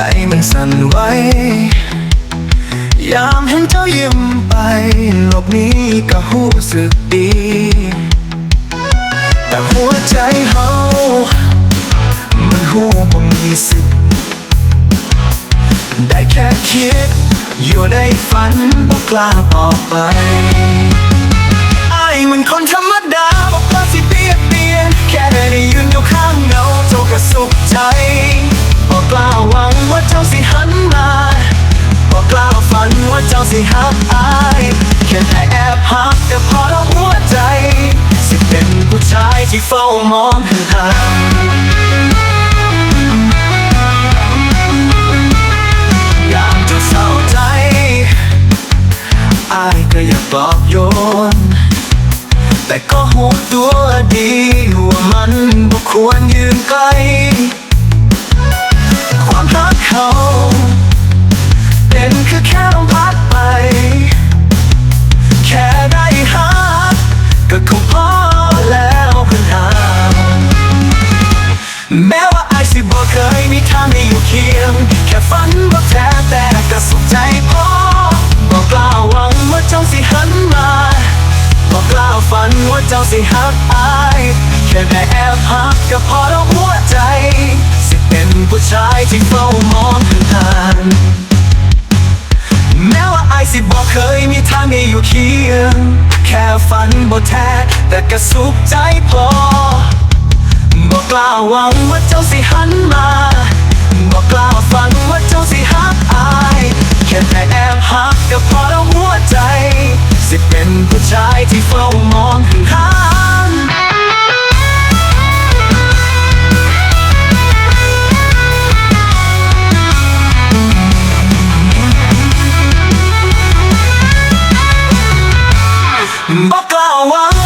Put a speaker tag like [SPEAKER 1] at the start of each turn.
[SPEAKER 1] ใจมันสั่นไหวยามเห็นเจ้ายิ้มไป หลบนี้ก็หู้สึกดี แต่หัวใจเฮา มันหู้บ่มีสิทธิ์ได้แค่คิด อยู่ได้ฝันบ่กล้าออกไปไอ้มันคน ที่เฝ้ามองห่างอยากจะเศร้าใจอายก็อยากปลอบโยน แต่ก็หูตัวดีว่ามันบ่ควรยืนไกล ใจพอบอกกล่าวหวังว่าเจ้าสิหันมาบอกกล่าวฝันว่าเจ้าสิหักอายแค่ได้แอบหักก็พอแล้วหัวใจ สิเป็นผู้ชายที่เฝ้ามองผ่านแม้ว่าไอายสิบอกเคยมีทางให้อยู่เคียง แค่ฝันบ่แท้แต่ก็สุขใจพอบอกกล่าวหวังว่าเจ้าสิหันมา สิเป็นผู้ชายที่เฝ้ามองหาบอกกล่าวว่า